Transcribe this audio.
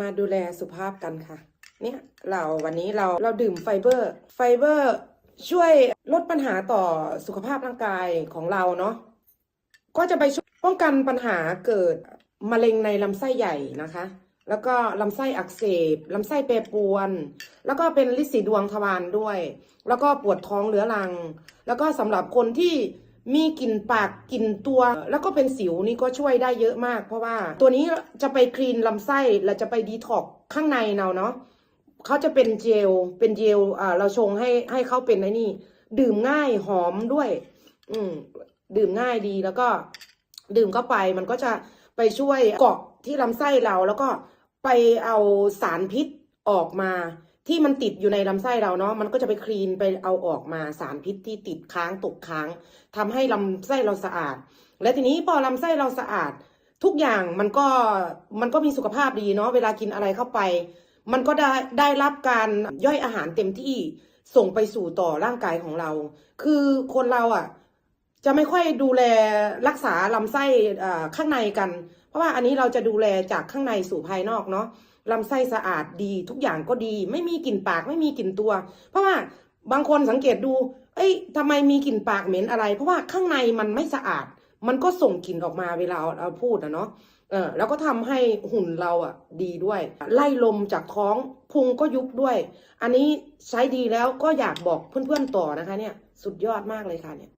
มาดูแลสุขภาพกันค่ะ เนี่ยเราวันนี้เราเราดื่มไฟเบอร์ ไฟเบอร์ช่วยลดปัญหาต่อสุขภาพร่างกายของเราเนาะก็จะไปช่วยป้องกันปัญหาเกิดมะเร็งในลำไส้ใหญ่นะคะ แล้วก็ลำไส้อักเสบลำไส้แปรปวน แล้วก็เป็นลิสีดวงทวารด้วย แล้วก็ปวดท้องเรื้อรัง แล้วก็สำหรับคนที่ มีกลิ่นปากกลิ่นตัวแล้วก็เป็นสิวนี่ก็ช่วยได้เยอะมาก เพราะว่าตัวนี้จะไปคลีนลำไส้และจะไปดีท็อกข้างในเราเนาะเขาจะเป็นเจลเป็นเจลอ่าเราชงให้ให้เขาเป็นไอ้นี่ ดื่มง่ายหอมด้วย อืมดื่มง่ายดีแล้วก็ ดื่มเข้าไปมันก็จะไปช่วยเกาะที่ลำไส้เราแล้วก็ไปเอาสารพิษออกมา ที่มันติดอยู่ในลำไส้เราเนาะมันก็จะไปคลีนไปเอาออกมาสารพิษที่ติดค้างตกค้างทำให้ลำไส้เราสะอาด และทีนี้พอลำไส้เราสะอาด ทุกอย่างมันก็มันก็มีสุขภาพดีเนาะเวลากินอะไรเข้าไป มันก็ได้ได้รับการย่อยอาหารเต็มที่ส่งไปสู่ต่อร่างกายของเรา คือคนเราอะจะไม่ค่อยดูแลรักษาลำไส้อ่าข้างในกัน เพราะว่าอันนี้เราจะดูแลจากข้างในสู่ภายนอกเนาะ ลำไส้สะอาดดีทุกอย่างก็ดี ไม่มีกลิ่นปากไม่มีกลิ่นตัว เพราะว่าบางคนสังเกตดู เอ้ยทำไมมีกลิ่นปากเหม็นอะไร เพราะว่าข้างในมันไม่สะอาด มันก็ส่งกลิ่นออกมาเวลาเราพูดนะเนาะเออแล้วก็ทำให้หุ่นเราอะดีด้วย ไล่ลมจากท้องพุงก็ยุบด้วย อันนี้ใช้ดีแล้วก็อยากบอกเพื่อนๆต่อนะคะเนี่ย สุดยอดมากเลยค่ะเนี่ย